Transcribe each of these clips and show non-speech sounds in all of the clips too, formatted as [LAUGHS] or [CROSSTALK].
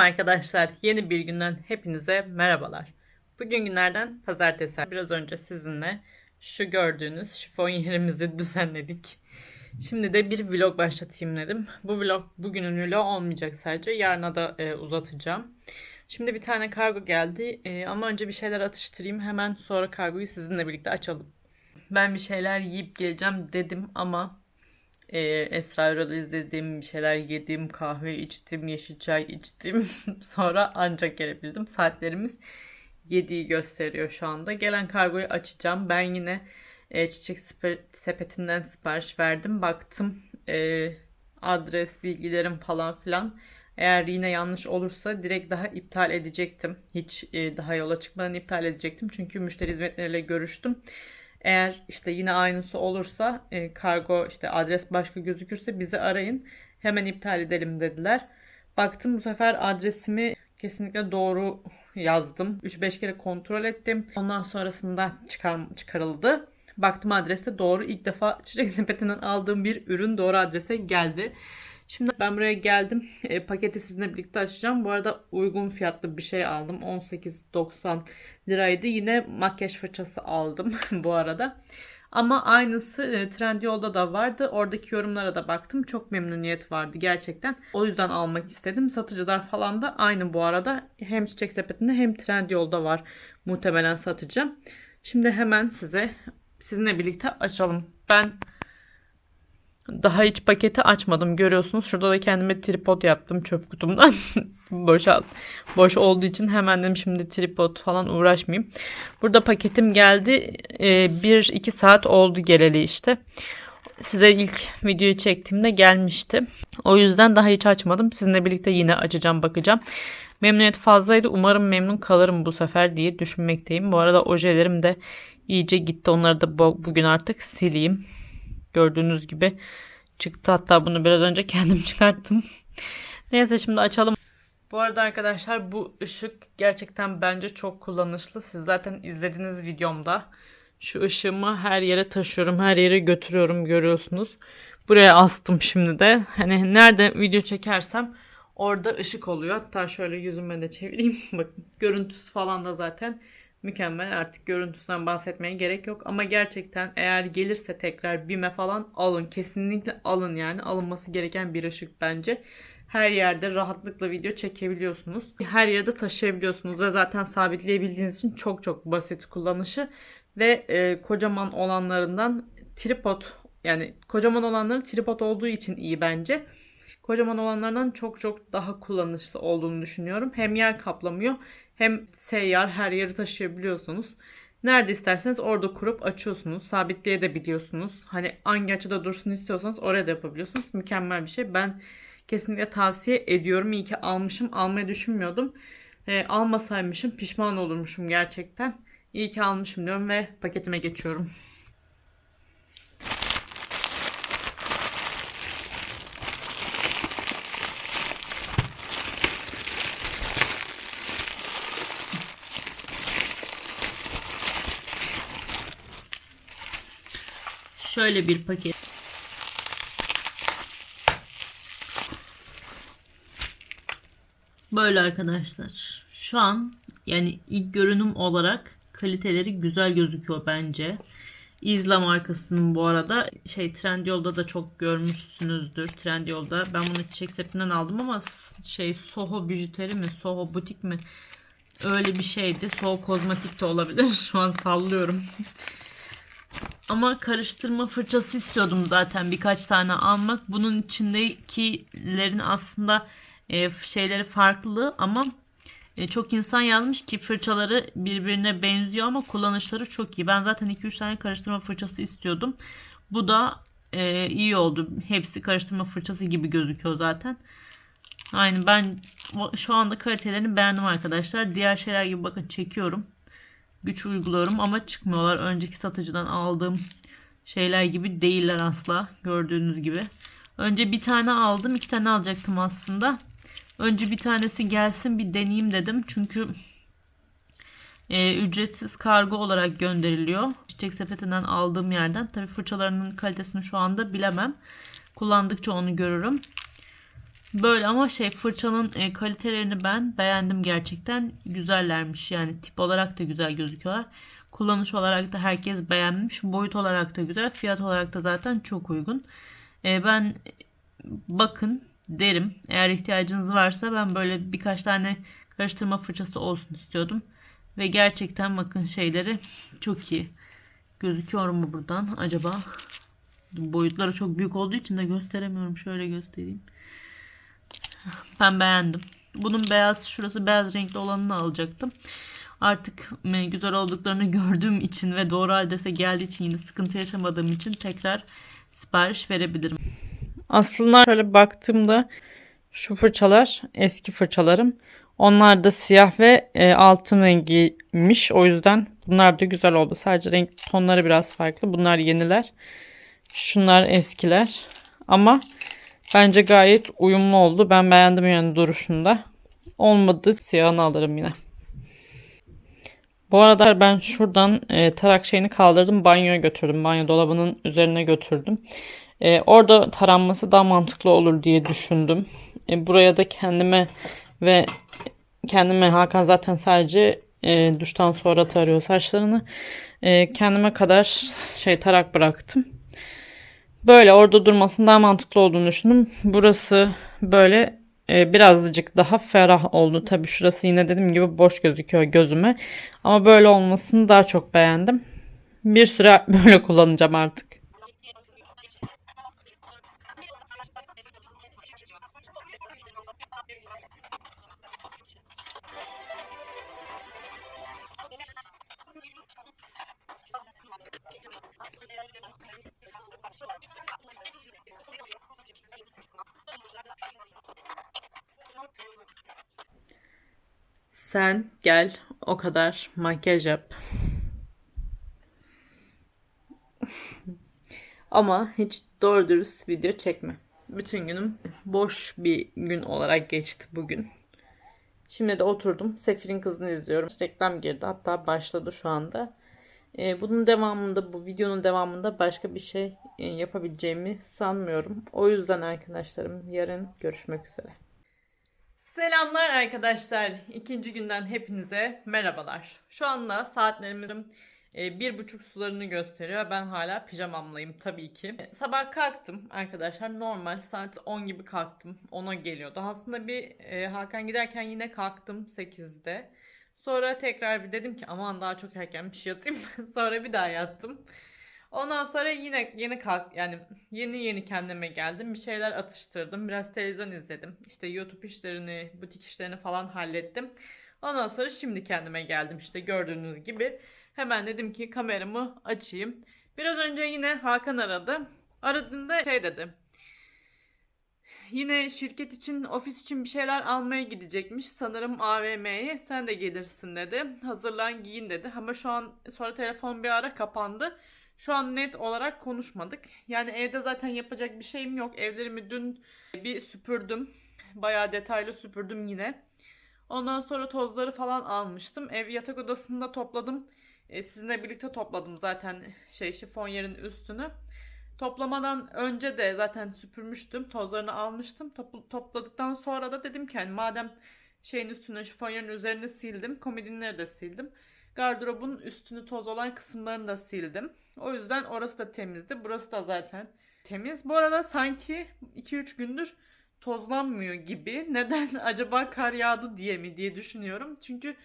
Arkadaşlar. Yeni bir günden hepinize merhabalar. Bugün günlerden pazartesi. Biraz önce sizinle şu gördüğünüz şifon yerimizi [LAUGHS] düzenledik. Şimdi de bir vlog başlatayım dedim. Bu vlog bugünün vlogu olmayacak sadece. Yarına da e, uzatacağım. Şimdi bir tane kargo geldi E, ama önce bir şeyler atıştırayım. Hemen sonra kargoyu sizinle birlikte açalım. Ben bir şeyler yiyip geleceğim dedim ama e, Esra Erol'u izledim, bir şeyler yedim, kahve içtim, yeşil çay içtim. [LAUGHS] Sonra ancak gelebildim. Saatlerimiz 7'yi gösteriyor şu anda. Gelen kargoyu açacağım. Ben yine e, çiçek sepetinden sipariş verdim. Baktım e, adres, bilgilerim falan filan. Eğer yine yanlış olursa direkt daha iptal edecektim. Hiç e, daha yola çıkmadan iptal edecektim. Çünkü müşteri hizmetleriyle görüştüm. Eğer işte yine aynısı olursa e, kargo işte adres başka gözükürse bizi arayın. Hemen iptal edelim dediler. Baktım bu sefer adresimi kesinlikle doğru yazdım. 3-5 kere kontrol ettim. Ondan sonrasında çıkar, çıkarıldı. Baktım adreste doğru. İlk defa çiçek sepetinden aldığım bir ürün doğru adrese geldi. Şimdi ben buraya geldim. E, paketi sizinle birlikte açacağım. Bu arada uygun fiyatlı bir şey aldım. 18.90 liraydı. Yine makyaj fırçası aldım [LAUGHS] bu arada. Ama aynısı e, Trendyol'da da vardı. Oradaki yorumlara da baktım. Çok memnuniyet vardı gerçekten. O yüzden almak istedim. Satıcılar falan da aynı bu arada. Hem Çiçek Sepeti'nde hem Trendyol'da var. Muhtemelen satacağım. Şimdi hemen size sizinle birlikte açalım. Ben daha hiç paketi açmadım görüyorsunuz. Şurada da kendime tripod yaptım çöp kutumdan. [LAUGHS] Boşalt. Boş olduğu için hemen dedim şimdi tripod falan uğraşmayayım. Burada paketim geldi. 1-2 saat oldu geleli işte. Size ilk videoyu çektiğimde gelmişti. O yüzden daha hiç açmadım. Sizinle birlikte yine açacağım bakacağım. Memnuniyet fazlaydı. Umarım memnun kalırım bu sefer diye düşünmekteyim. Bu arada ojelerim de iyice gitti. Onları da bugün artık sileyim. Gördüğünüz gibi çıktı. Hatta bunu biraz önce kendim [LAUGHS] çıkarttım. Neyse şimdi açalım. Bu arada arkadaşlar bu ışık gerçekten bence çok kullanışlı. Siz zaten izlediğiniz videomda şu ışığımı her yere taşıyorum. Her yere götürüyorum görüyorsunuz. Buraya astım şimdi de. Hani nerede video çekersem orada ışık oluyor. Hatta şöyle yüzüme de çevireyim. [LAUGHS] Bakın görüntüsü falan da zaten mükemmel. Artık görüntüsünden bahsetmeye gerek yok. Ama gerçekten eğer gelirse tekrar BİM'e falan alın. Kesinlikle alın yani. Alınması gereken bir ışık bence. Her yerde rahatlıkla video çekebiliyorsunuz. Her yerde taşıyabiliyorsunuz ve zaten sabitleyebildiğiniz için çok çok basit kullanışı. Ve e, kocaman olanlarından tripod yani kocaman olanları tripod olduğu için iyi bence. Kocaman olanlardan çok çok daha kullanışlı olduğunu düşünüyorum. Hem yer kaplamıyor hem seyyar her yeri taşıyabiliyorsunuz. Nerede isterseniz orada kurup açıyorsunuz. Sabitleyebiliyorsunuz. Hani hangi açıda dursun istiyorsanız oraya da yapabiliyorsunuz. Mükemmel bir şey. Ben kesinlikle tavsiye ediyorum. İyi ki almışım. Almayı düşünmüyordum. E, almasaymışım pişman olurmuşum gerçekten. İyi ki almışım diyorum ve paketime geçiyorum. Şöyle bir paket. Böyle arkadaşlar. Şu an yani ilk görünüm olarak kaliteleri güzel gözüküyor bence. İzla markasının bu arada şey Trendyol'da da çok görmüşsünüzdür. Trendyol'da ben bunu çiçek sepetinden aldım ama şey Soho bijuteri mi Soho butik mi öyle bir şeydi. Soho kozmetik de olabilir. [LAUGHS] Şu an sallıyorum. Ama karıştırma fırçası istiyordum zaten birkaç tane almak. Bunun içindekilerin aslında e, şeyleri farklı ama e, çok insan yazmış ki fırçaları birbirine benziyor ama kullanışları çok iyi. Ben zaten 2-3 tane karıştırma fırçası istiyordum. Bu da e, iyi oldu. Hepsi karıştırma fırçası gibi gözüküyor zaten. Aynı ben şu anda kalitelerini beğendim arkadaşlar. Diğer şeyler gibi bakın çekiyorum güç uyguluyorum ama çıkmıyorlar. Önceki satıcıdan aldığım şeyler gibi değiller asla. Gördüğünüz gibi. Önce bir tane aldım. iki tane alacaktım aslında. Önce bir tanesi gelsin bir deneyeyim dedim. Çünkü e, ücretsiz kargo olarak gönderiliyor. Çiçek sepetinden aldığım yerden. Tabi fırçalarının kalitesini şu anda bilemem. Kullandıkça onu görürüm. Böyle ama şey fırçanın e, kalitelerini ben beğendim gerçekten. Güzellermiş yani tip olarak da güzel gözüküyorlar. Kullanış olarak da herkes beğenmiş. Boyut olarak da güzel. Fiyat olarak da zaten çok uygun. E, ben bakın derim. Eğer ihtiyacınız varsa ben böyle birkaç tane karıştırma fırçası olsun istiyordum. Ve gerçekten bakın şeyleri çok iyi. Gözüküyor mu buradan acaba? Boyutları çok büyük olduğu için de gösteremiyorum. Şöyle göstereyim. Ben beğendim. Bunun beyaz şurası beyaz renkli olanını alacaktım. Artık e, güzel olduklarını gördüğüm için ve doğru adrese geldiği için yine sıkıntı yaşamadığım için tekrar sipariş verebilirim. Aslında şöyle baktığımda şu fırçalar eski fırçalarım. Onlar da siyah ve e, altın rengiymiş. O yüzden bunlar da güzel oldu. Sadece renk tonları biraz farklı. Bunlar yeniler. Şunlar eskiler. Ama bence gayet uyumlu oldu. Ben beğendim yani duruşunda. Olmadı siyahını alırım yine. Bu arada ben şuradan e, tarak şeyini kaldırdım. Banyoya götürdüm. Banyo dolabının üzerine götürdüm. E, orada taranması daha mantıklı olur diye düşündüm. E, buraya da kendime ve kendime Hakan zaten sadece e, duştan sonra tarıyor saçlarını. E, kendime kadar şey tarak bıraktım. Böyle orada durmasının daha mantıklı olduğunu düşündüm. Burası böyle e, birazcık daha ferah oldu. Tabi şurası yine dediğim gibi boş gözüküyor gözüme. Ama böyle olmasını daha çok beğendim. Bir süre [LAUGHS] böyle kullanacağım artık. Sen gel o kadar makyaj yap. Ama hiç doğru dürüst video çekme. Bütün günüm boş bir gün olarak geçti bugün. Şimdi de oturdum. Sefir'in kızını izliyorum. Reklam girdi. Hatta başladı şu anda. Ee, bunun devamında, bu videonun devamında başka bir şey e, yapabileceğimi sanmıyorum. O yüzden arkadaşlarım yarın görüşmek üzere. Selamlar arkadaşlar. İkinci günden hepinize merhabalar. Şu anda saatlerimizin e, bir buçuk sularını gösteriyor. Ben hala pijamamlayım tabii ki. Sabah kalktım arkadaşlar. Normal saat 10 gibi kalktım. 10'a geliyordu. Aslında bir e, Hakan giderken yine kalktım 8'de. Sonra tekrar bir dedim ki aman daha çok erkenmiş yatayım. [LAUGHS] Sonra bir daha yattım. Ondan sonra yine yeni kalk yani yeni yeni kendime geldim. Bir şeyler atıştırdım. Biraz televizyon izledim. İşte YouTube işlerini, butik işlerini falan hallettim. Ondan sonra şimdi kendime geldim işte gördüğünüz gibi. Hemen dedim ki kameramı açayım. Biraz önce yine Hakan aradı. Aradığında şey dedi. Yine şirket için, ofis için bir şeyler almaya gidecekmiş. Sanırım AVM'ye sen de gelirsin dedi. Hazırlan giyin dedi. Ama şu an sonra telefon bir ara kapandı. Şu an net olarak konuşmadık. Yani evde zaten yapacak bir şeyim yok. Evlerimi dün bir süpürdüm. Bayağı detaylı süpürdüm yine. Ondan sonra tozları falan almıştım. Ev yatak odasında topladım. E, sizinle birlikte topladım zaten şey şifon yerin üstünü. Toplamadan önce de zaten süpürmüştüm. Tozlarını almıştım. Topl- topladıktan sonra da dedim ki hani madem şeyin üstüne şifon yerin üzerini sildim. Komodinleri de sildim. Gardırobun üstünü toz olan kısımlarını da sildim. O yüzden orası da temizdi. Burası da zaten temiz. Bu arada sanki 2-3 gündür tozlanmıyor gibi. Neden [LAUGHS] acaba kar yağdı diye mi diye düşünüyorum. Çünkü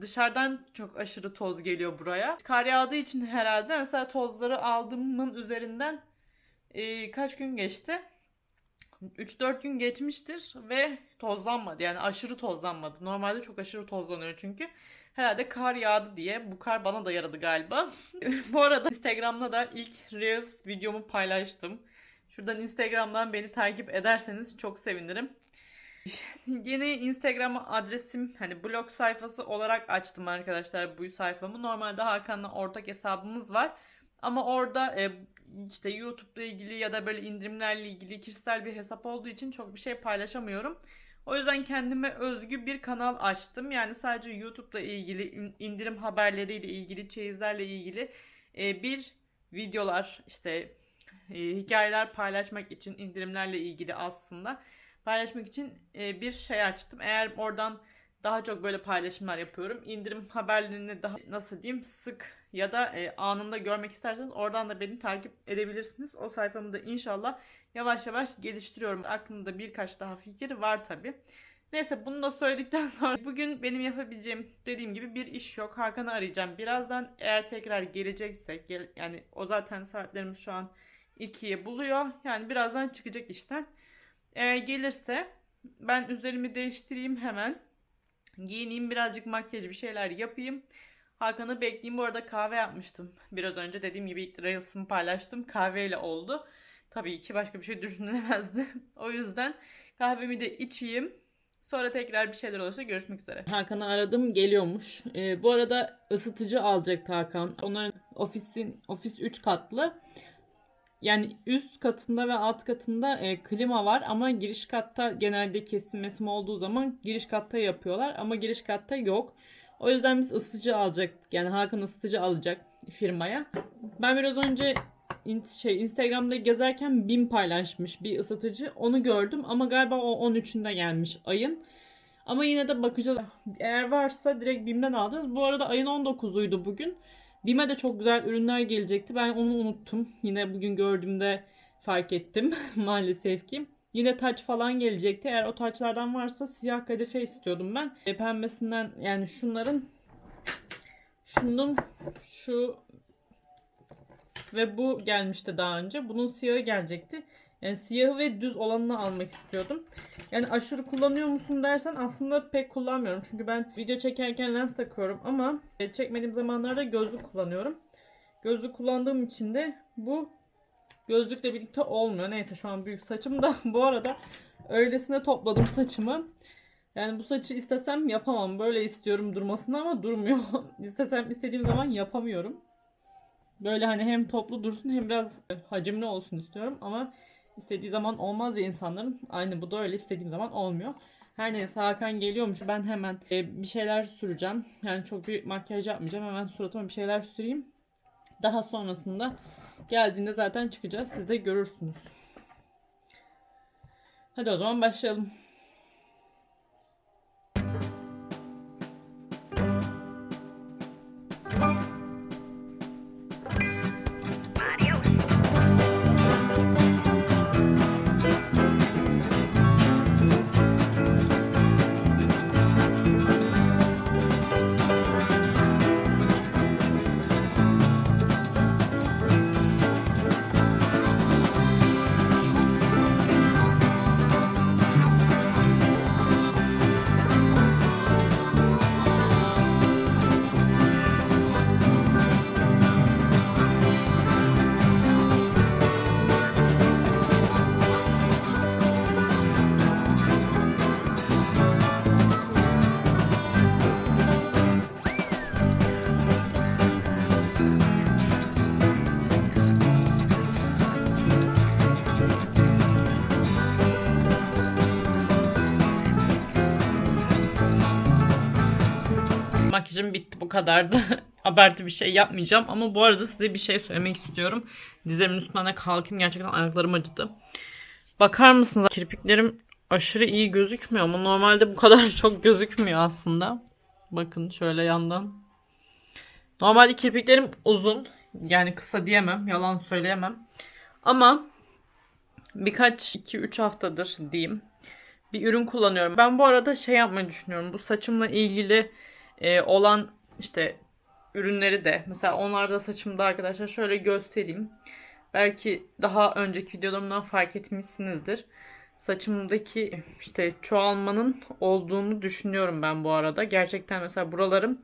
dışarıdan çok aşırı toz geliyor buraya. Kar yağdığı için herhalde mesela tozları aldığımın üzerinden e, kaç gün geçti? 3-4 gün geçmiştir ve tozlanmadı. Yani aşırı tozlanmadı. Normalde çok aşırı tozlanıyor çünkü. Herhalde kar yağdı diye. Bu kar bana da yaradı galiba. [LAUGHS] Bu arada Instagram'da da ilk Reels videomu paylaştım. Şuradan Instagram'dan beni takip ederseniz çok sevinirim. [LAUGHS] Yeni Instagram adresim hani blog sayfası olarak açtım arkadaşlar bu sayfamı. Normalde Hakan'la ortak hesabımız var. Ama orada e, işte YouTube'la ilgili ya da böyle indirimlerle ilgili kişisel bir hesap olduğu için çok bir şey paylaşamıyorum. O yüzden kendime özgü bir kanal açtım. Yani sadece YouTube'la ilgili indirim haberleriyle ilgili, çeyizlerle ilgili e, bir videolar işte e, hikayeler paylaşmak için indirimlerle ilgili aslında paylaşmak için e, bir şey açtım. Eğer oradan daha çok böyle paylaşımlar yapıyorum. İndirim haberlerini daha nasıl diyeyim sık ya da e, anında görmek isterseniz oradan da beni takip edebilirsiniz. O sayfamı da inşallah yavaş yavaş geliştiriyorum. Aklımda birkaç daha fikir var tabi. Neyse bunu da söyledikten [LAUGHS] sonra bugün benim yapabileceğim dediğim gibi bir iş yok. Hakan'ı arayacağım. Birazdan eğer tekrar geleceksek gel, yani o zaten saatlerimiz şu an 2'ye buluyor. Yani birazdan çıkacak işten. Eğer gelirse ben üzerimi değiştireyim hemen. Giyineyim birazcık makyaj bir şeyler yapayım. Hakan'ı bekleyeyim. Bu arada kahve yapmıştım. Biraz önce dediğim gibi ilk Reels'ımı paylaştım. Kahveyle oldu. Tabii ki başka bir şey düşünülemezdi. [LAUGHS] o yüzden kahvemi de içeyim. Sonra tekrar bir şeyler olursa görüşmek üzere. Hakan'ı aradım geliyormuş. Ee, bu arada ısıtıcı alacaktı Hakan. Onların ofisin ofis 3 katlı. Yani üst katında ve alt katında e, klima var ama giriş katta genelde kesim mesim olduğu zaman giriş katta yapıyorlar ama giriş katta yok. O yüzden biz ısıtıcı alacaktık. Yani Hakan ısıtıcı alacak firmaya. Ben biraz önce şey Instagram'da gezerken BİM paylaşmış bir ısıtıcı. Onu gördüm ama galiba o 13'ünde gelmiş ayın. Ama yine de bakacağız. Eğer varsa direkt BİM'den alacağız. Bu arada ayın 19'uydu bugün. BİM'e de çok güzel ürünler gelecekti. Ben onu unuttum. Yine bugün gördüğümde fark ettim [LAUGHS] maalesef ki. Yine taç falan gelecekti. Eğer o taçlardan varsa siyah kadife istiyordum ben. E, pembesinden yani şunların şunun şu ve bu gelmişti daha önce. Bunun siyahı gelecekti. Yani siyahı ve düz olanını almak istiyordum. Yani aşırı kullanıyor musun dersen aslında pek kullanmıyorum. Çünkü ben video çekerken lens takıyorum ama e, çekmediğim zamanlarda gözlük kullanıyorum. Gözlük kullandığım için de bu gözlükle birlikte olmuyor. Neyse şu an büyük saçım da [LAUGHS] bu arada öylesine topladım saçımı. Yani bu saçı istesem yapamam. Böyle istiyorum durmasını ama durmuyor. [LAUGHS] İstesem istediğim zaman yapamıyorum. Böyle hani hem toplu dursun hem biraz hacimli olsun istiyorum ama istediği zaman olmaz ya insanların. Aynı bu da öyle istediğim zaman olmuyor. Her neyse Hakan geliyormuş. Ben hemen e, bir şeyler süreceğim. Yani çok bir makyaj yapmayacağım. Hemen suratıma bir şeyler süreyim. Daha sonrasında geldiğinde zaten çıkacağız. Siz de görürsünüz. Hadi o zaman başlayalım. Bu kadardı. [LAUGHS] Abartı bir şey yapmayacağım ama bu arada size bir şey söylemek istiyorum. Dizlerimin üstüne kalkayım gerçekten ayaklarım acıdı. Bakar mısınız? Kirpiklerim aşırı iyi gözükmüyor ama normalde bu kadar [LAUGHS] çok gözükmüyor aslında. Bakın şöyle yandan. Normalde kirpiklerim uzun. Yani kısa diyemem. Yalan söyleyemem. Ama birkaç 2-3 haftadır diyeyim. Bir ürün kullanıyorum. Ben bu arada şey yapmayı düşünüyorum. Bu saçımla ilgili e, olan işte ürünleri de mesela onlarda saçımda arkadaşlar şöyle göstereyim. Belki daha önceki videolarımdan fark etmişsinizdir. Saçımdaki işte çoğalmanın olduğunu düşünüyorum ben bu arada. Gerçekten mesela buralarım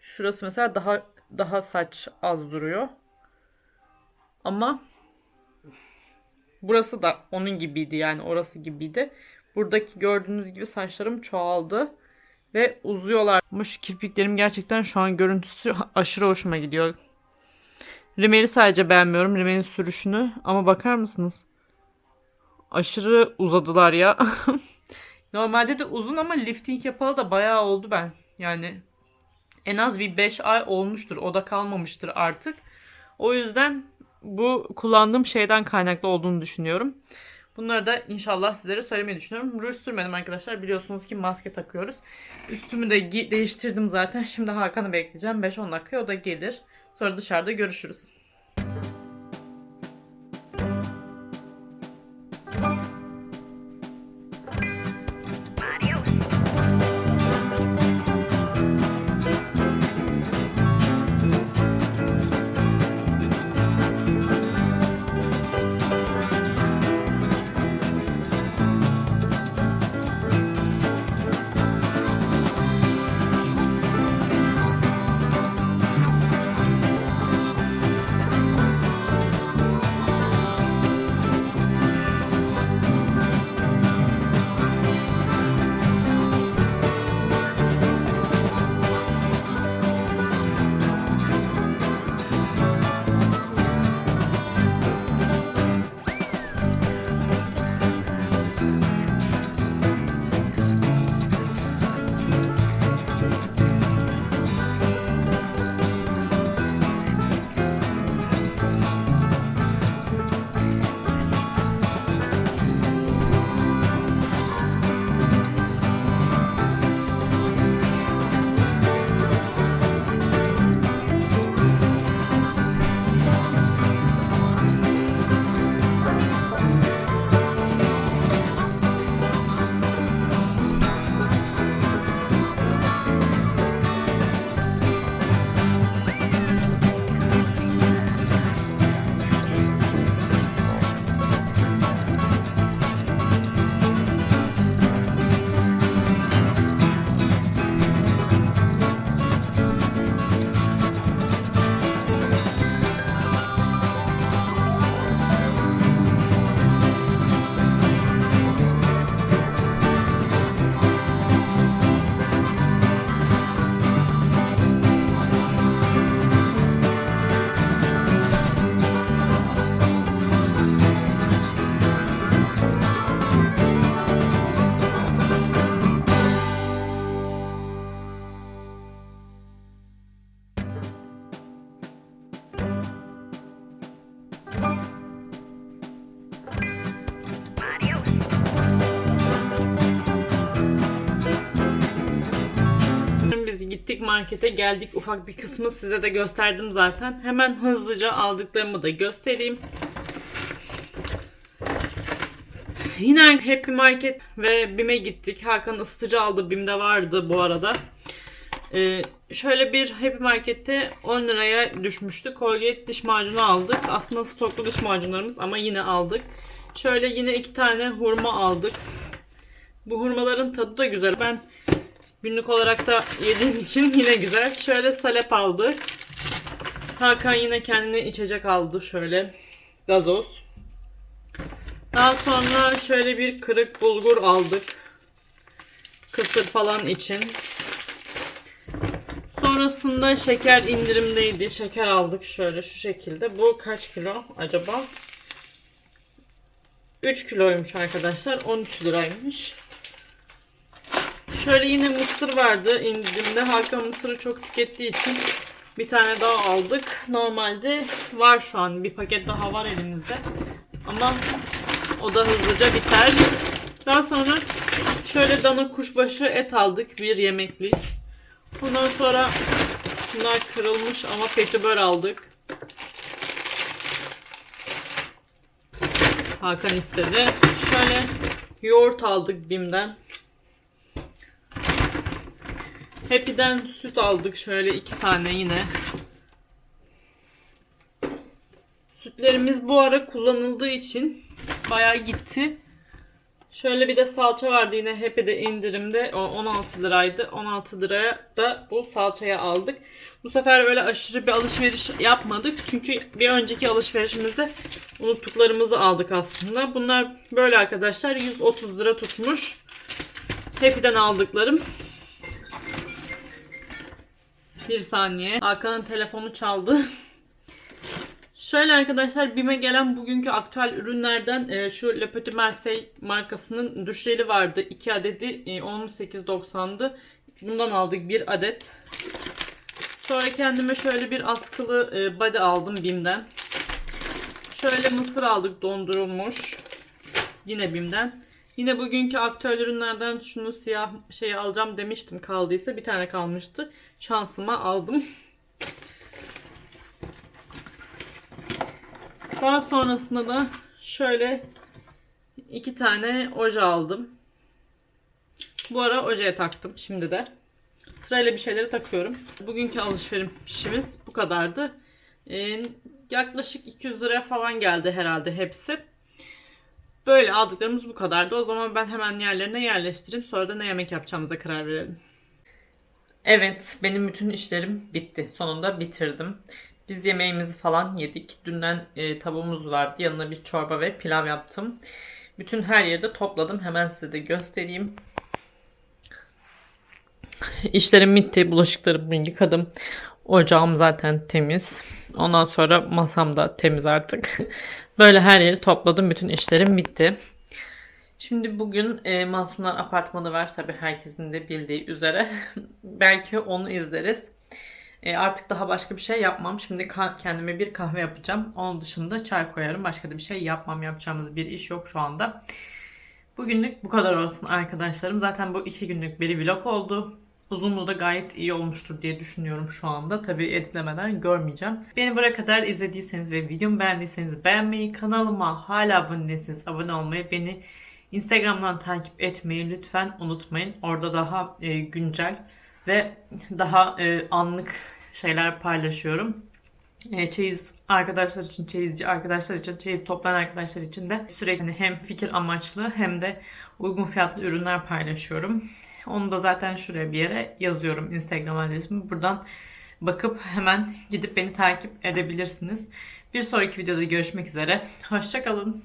şurası mesela daha daha saç az duruyor. Ama burası da onun gibiydi yani orası gibiydi. Buradaki gördüğünüz gibi saçlarım çoğaldı ve uzuyorlar. Ama şu kirpiklerim gerçekten şu an görüntüsü aşırı hoşuma gidiyor. Rimeli sadece beğenmiyorum. Rimelin sürüşünü. Ama bakar mısınız? Aşırı uzadılar ya. [LAUGHS] Normalde de uzun ama lifting yapalı da bayağı oldu ben. Yani en az bir 5 ay olmuştur. O da kalmamıştır artık. O yüzden bu kullandığım şeyden kaynaklı olduğunu düşünüyorum. Bunları da inşallah sizlere söylemeyi düşünüyorum. Ruj sürmedim arkadaşlar. Biliyorsunuz ki maske takıyoruz. Üstümü de değiştirdim zaten. Şimdi Hakan'ı bekleyeceğim. 5-10 dakika o da gelir. Sonra dışarıda görüşürüz. Markete geldik ufak bir kısmı size de gösterdim zaten. Hemen hızlıca aldıklarımı da göstereyim. Yine Happy Market ve BİM'e gittik. Hakan ısıtıcı aldı. BİM'de vardı bu arada. Ee, şöyle bir Happy Market'te 10 liraya düşmüştü. Colgate diş macunu aldık. Aslında stoklu diş macunlarımız ama yine aldık. Şöyle yine iki tane hurma aldık. Bu hurmaların tadı da güzel. Ben günlük olarak da yediğim için yine güzel. Şöyle salep aldık. Hakan yine kendine içecek aldı şöyle. Gazoz. Daha sonra şöyle bir kırık bulgur aldık. Kısır falan için. Sonrasında şeker indirimdeydi. Şeker aldık şöyle şu şekilde. Bu kaç kilo acaba? 3 kiloymuş arkadaşlar. 13 liraymış. Şöyle yine mısır vardı indirimde. Hakan mısırı çok tükettiği için bir tane daha aldık. Normalde var şu an. Bir paket daha var elimizde. Ama o da hızlıca biter. Daha sonra şöyle dana kuşbaşı et aldık. Bir yemeklik. Ondan sonra bunlar kırılmış ama petibör aldık. Hakan istedi. Şöyle yoğurt aldık Bim'den. Happy'den süt aldık şöyle iki tane yine. Sütlerimiz bu ara kullanıldığı için bayağı gitti. Şöyle bir de salça vardı yine Happy'de indirimde. O 16 liraydı. 16 liraya da bu salçayı aldık. Bu sefer öyle aşırı bir alışveriş yapmadık. Çünkü bir önceki alışverişimizde unuttuklarımızı aldık aslında. Bunlar böyle arkadaşlar 130 lira tutmuş. Happy'den aldıklarım. Bir saniye. Hakan'ın telefonu çaldı. [LAUGHS] Şöyle arkadaşlar BİM'e gelen bugünkü aktüel ürünlerden e, şu Le Petit Marseille markasının duş jeli vardı. 2 adedi e, 18.90'dı. Bundan aldık bir adet. Sonra kendime şöyle bir askılı e, body aldım BİM'den. Şöyle mısır aldık dondurulmuş. Yine BİM'den. Yine bugünkü aktüel ürünlerden şunu siyah şeyi alacağım demiştim kaldıysa bir tane kalmıştı. Şansıma aldım. Daha sonrasında da şöyle iki tane oje aldım. Bu ara ojeye taktım şimdi de. Sırayla bir şeyleri takıyorum. Bugünkü alışverişimiz bu kadardı. Ee, yaklaşık 200 liraya falan geldi herhalde hepsi. Böyle aldıklarımız bu kadardı. O zaman ben hemen yerlerine yerleştireyim. Sonra da ne yemek yapacağımıza karar verelim. Evet, benim bütün işlerim bitti. Sonunda bitirdim. Biz yemeğimizi falan yedik. Dünden e, tavuğumuz vardı. Yanına bir çorba ve pilav yaptım. Bütün her yeri de topladım. Hemen size de göstereyim. İşlerim bitti. Bulaşıklarımı yıkadım. Ocağım zaten temiz. Ondan sonra masam da temiz artık. [LAUGHS] Böyle her yeri topladım. Bütün işlerim bitti. Şimdi bugün e, Masumlar Apartmanı var. Tabii herkesin de bildiği üzere. [LAUGHS] Belki onu izleriz. E, artık daha başka bir şey yapmam. Şimdi kendime bir kahve yapacağım. Onun dışında çay koyarım. Başka da bir şey yapmam. Yapacağımız bir iş yok şu anda. Bugünlük bu kadar olsun arkadaşlarım. Zaten bu iki günlük bir vlog oldu. Uzunluğu da gayet iyi olmuştur diye düşünüyorum şu anda. Tabii editlemeden görmeyeceğim. Beni buraya kadar izlediyseniz ve videomu beğendiyseniz beğenmeyi, kanalıma hala abone değilseniz abone olmayı, beni Instagram'dan takip etmeyi lütfen unutmayın. Orada daha e, güncel ve daha e, anlık şeyler paylaşıyorum. E, çeyiz arkadaşlar için, çeyizci arkadaşlar için, çeyiz toplayan arkadaşlar için de sürekli hani hem fikir amaçlı hem de uygun fiyatlı ürünler paylaşıyorum. Onu da zaten şuraya bir yere yazıyorum Instagram adresimi. Buradan bakıp hemen gidip beni takip edebilirsiniz. Bir sonraki videoda görüşmek üzere. Hoşçakalın.